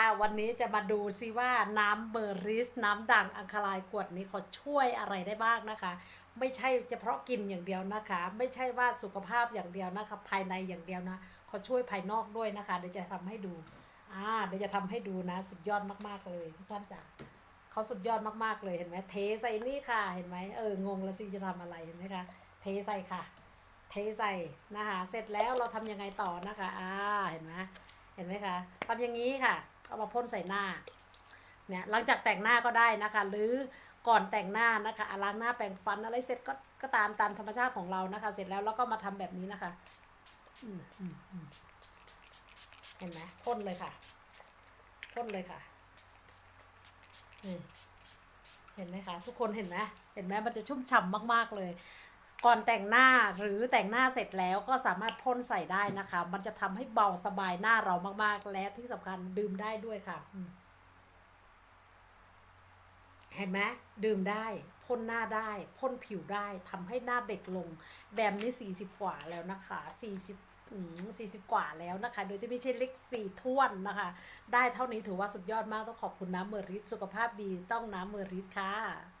อะวันนี้จะมาดูซิว่าน้ำเบอร์ริส น้ำด่างอังคารายขวดนี้เขาช่วยอะไรได้บ้างนะคะ ไม่ใช่เฉพาะกินอย่างเดียวนะคะ ไม่ใช่ว่าสุขภาพอย่างเดียวนะคะ ภายในอย่างเดียวนะเขาช่วยภายนอกด้วยนะคะ เดี๋ยวจะทำให้ดูอ่าเดี๋ยวจะทำให้ดูนะ สุดยอดมากๆเลยทุกท่านจ๋าเขาสุดยอดมากๆเลยเห็นไหมเทใส่นี่ค่ะเห็นไหมเอองงแล้วสิจะทำอะไรเห็นไหมคะเทใส่ค่ะ เทใส่นะคะ เสร็จแล้วเราทำยังไงต่อนะคะอ่าเห็นไหมเห็นไหมคะทำอย่างนี้ค่ะ เอามาพ่นใส่หน้าเนี่ยหลังจากแต่งหน้าก็ได้นะคะ หรือก่อนแต่งหน้านะคะอะล้างหน้าแปรงฟันอะไรเสร็จก็ก็ตามตามธรรมชาติของเรานะคะ เสร็จแล้วเราก็มาทำแบบนี้นะคะเห็นไหมพ่นเลยค่ะพ่นเลยค่ะเห็นไหมคะทุกคนเห็นไหมเห็นไหมมันจะชุ่มฉ่ำมาก ๆ เลย ก่อนแต่งหน้าหรือแต่งหน้าเสร็จแล้วก็สามารถพ่นใส่ได้นะคะ มันจะทำให้เบาสบายหน้าเรามากๆ และที่สำคัญดื่มได้ด้วยค่ะ เห็นไหมดื่มได้พ่นหน้าได้พ่นผิวได้ทำให้หน้าเด็กลง แบบนี้สี่สิบกว่าแล้วนะคะสี่สิบสี่สิบกว่าแล้วนะคะ โดยที่ไม่ใช่เล็กสี่ท้วนนะคะ ได้เท่านี้ถือว่าสุดยอดมากต้องขอบคุณน้ำเมอริสสุขภาพดีต้องน้ำเมอริสค่ะ